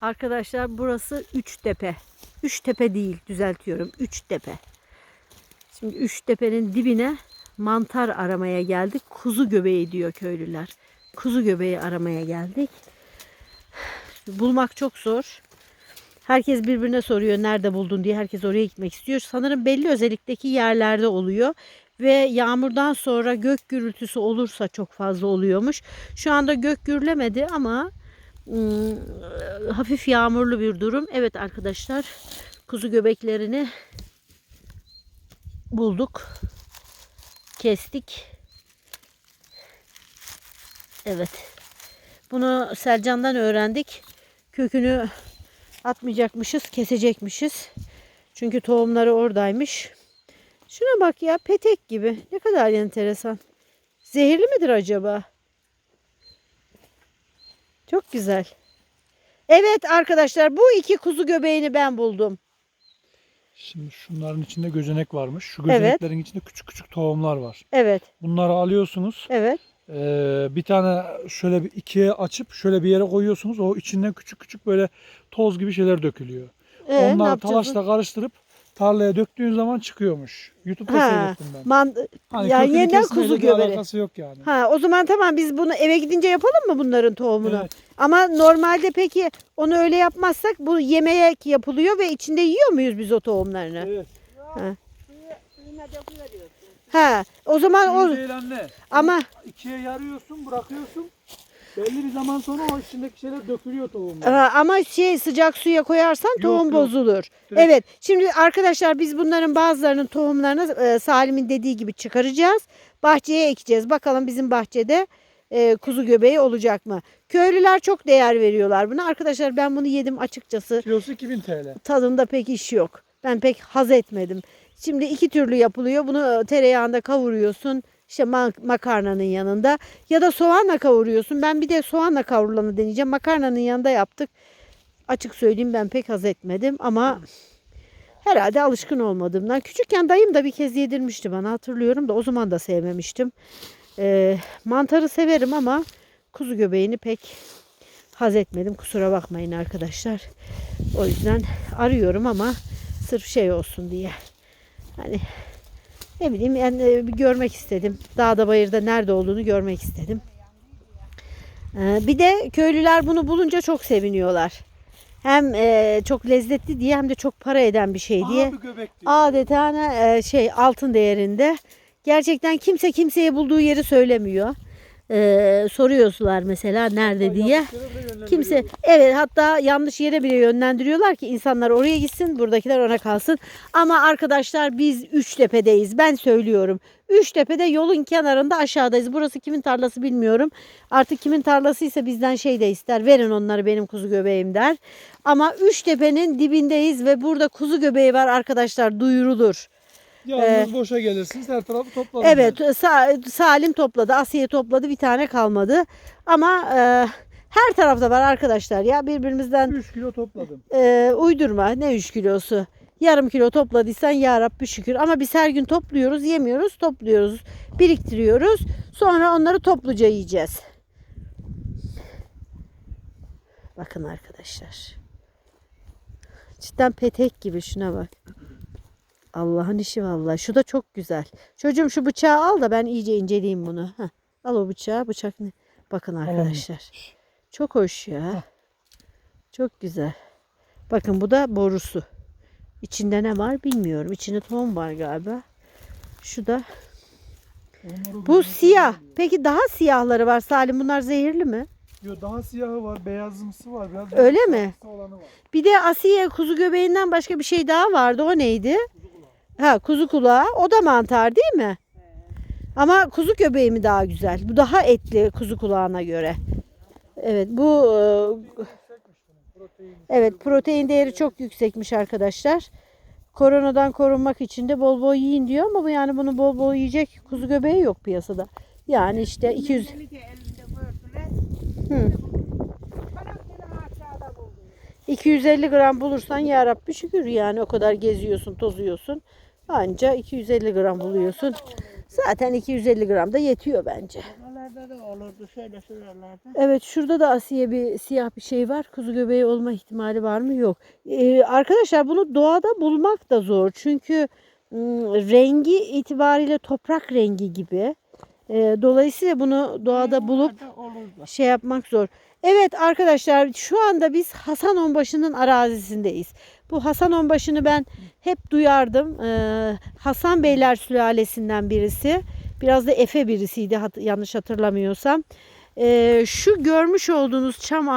Arkadaşlar burası Üçtepe. Üçtepe değil düzeltiyorum. Üçtepe. Şimdi Üçtepe'nin dibine mantar aramaya geldik. Kuzu göbeği diyor köylüler. Kuzu göbeği aramaya geldik. Bulmak çok zor. Herkes birbirine soruyor nerede buldun diye. Herkes oraya gitmek istiyor. Sanırım belli özellikteki yerlerde oluyor. Ve yağmurdan sonra gök gürültüsü olursa çok fazla oluyormuş. Şu anda gök gürlemedi ama hafif yağmurlu bir durum. Evet arkadaşlar kuzu göbeklerini bulduk. Kestik. Evet. Bunu Selcan'dan öğrendik. Kökünü atmayacakmışız, kesecekmişiz. Çünkü tohumları oradaymış. Şuna bak ya petek gibi. Ne kadar enteresan. Zehirli midir acaba? Çok güzel. Evet arkadaşlar bu iki kuzu göbeğini ben buldum. Şimdi şunların içinde gözenek varmış. Şu Evet. gözeneklerin içinde küçük küçük tohumlar var. Evet, Bunları alıyorsunuz. evet. Ee, bir tane şöyle bir ikiye açıp şöyle bir yere koyuyorsunuz. O içinden küçük küçük böyle toz gibi şeyler dökülüyor. Ee, Onları talaşla karıştırıp tarlaya döktüğün zaman çıkıyormuş. YouTube'da Ha, seyrettim ben. man, Hani yani kökünü yeniden kesmeyle kuzu bir alakası yok yani. Ha, o zaman tamam biz bunu eve gidince yapalım mı bunların tohumunu? Evet. Ama normalde peki onu öyle yapmazsak bu yemeğe yapılıyor ve içinde yiyor muyuz biz o tohumlarını? Evet. Ha, o zaman o Suyu değil anne. ama İkiye yarıyorsun, bırakıyorsun. Belli bir zaman sonra o içindeki şeyler dökülüyor tohumlar. Ha, ama şey sıcak suya koyarsan tohum yok. bozulur. Direkt- Evet. Şimdi arkadaşlar biz bunların bazılarının tohumlarını e, Salim'in dediği gibi çıkaracağız. Bahçeye ekeceğiz. Bakalım bizim bahçede e, kuzu göbeği olacak mı? Köylüler çok değer veriyorlar buna. Arkadaşlar ben bunu yedim açıkçası. Kilosu 2000 TL. Tadında pek iş yok. Ben pek haz etmedim. Şimdi iki türlü yapılıyor. Bunu e, tereyağında kavuruyorsun. İşte ma- makarnanın yanında. Ya da soğanla kavuruyorsun. Ben bir de soğanla kavrulanı deneyeceğim. Makarnanın yanında yaptık. Açık söyleyeyim ben pek haz etmedim. Ama herhalde alışkın olmadığımdan. Küçükken dayım da bir kez yedirmişti bana. Hatırlıyorum da o zaman da sevmemiştim. Ee, mantarı severim ama kuzu göbeğini pek haz etmedim. Kusura bakmayın arkadaşlar. O yüzden arıyorum ama sırf şey olsun diye. Hani ne bileyim yani e, görmek istedim. Dağda bayırda nerede olduğunu görmek istedim. Ee, bir de köylüler bunu bulunca çok seviniyorlar. Hem e, çok lezzetli diye hem de çok para eden bir şey diye. Adeta e, şey altın değerinde. Gerçekten kimse kimseye bulduğu yeri söylemiyor. Ee, soruyorlar mesela nerede diye. Kimse evet hatta yanlış yere bile yönlendiriyorlar ki insanlar oraya gitsin buradakiler ona kalsın. Ama arkadaşlar biz Üçtepe'deyiz ben söylüyorum. Üçtepe'de yolun kenarında aşağıdayız. Burası kimin tarlası bilmiyorum. Artık kimin tarlasıysa bizden şey de ister. Verin onları benim kuzu göbeğim der. Ama Üçtepe'nin dibindeyiz ve burada kuzu göbeği var arkadaşlar duyurulur. Yalnız boşa gelirsiniz her tarafı toplarım. Ee, Evet Sa- Salim topladı, Asiye topladı bir tane kalmadı. Ama e, her tarafta var arkadaşlar ya birbirimizden 3 kilo topladım. e, uydurma ne 3 kilosu. Yarım kilo topladıysan ya Rabbi şükür. Ama biz her gün topluyoruz, yemiyoruz, topluyoruz, biriktiriyoruz. Sonra onları topluca yiyeceğiz. Bakın arkadaşlar. Cidden petek gibi şuna bak. Allah'ın işi vallahi. Şu da çok güzel. Çocuğum şu bıçağı al da ben iyice inceleyeyim bunu. Heh. Al o bıçağı. Bıçak ne? Bakın arkadaşlar. Çok hoş ya. Çok güzel. Bakın bu da borusu. İçinde ne var bilmiyorum. İçinde tohum var galiba. Şu da. Bu siyah. Peki daha siyahları var Salim. Bunlar zehirli mi? Yo, daha siyahı var, beyazımsı var. Biraz Öyle mi? var. Bir de Asiye kuzu göbeğinden başka bir şey daha vardı. O neydi? Ha kuzu kulağı. O da mantar değil mi? Ama kuzu göbeği mi daha güzel? Bu daha etli kuzu kulağına göre. Evet bu e, evet protein değeri çok yüksekmiş arkadaşlar. Koronadan korunmak için de bol bol yiyin diyor ama bu yani bunu bol bol yiyecek kuzu göbeği yok piyasada. Yani işte 200 Hı. 250 gram bulursan ya Rabbi şükür yani o kadar geziyorsun, tozuyorsun. Anca 250 gram buluyorsun. Zaten 250 gram da yetiyor bence. Vallahi Şuralarda da olurdu şöyle şuralarda. Evet şurada da asiye bir siyah bir şey var. Kuzu göbeği olma ihtimali var mı? Yok. Ee, arkadaşlar bunu doğada bulmak da zor. Çünkü ım, rengi itibariyle toprak rengi gibi. Ee, dolayısıyla bunu doğada bulup şey yapmak zor. Evet arkadaşlar şu anda biz Hasan Onbaşı'nın arazisindeyiz. Bu Hasan Onbaşı'nı ben hep duyardım. Ee, Hasan Beyler sülalesinden birisi. Biraz da Efe birisiydi hat- yanlış hatırlamıyorsam. Ee, şu görmüş olduğunuz çam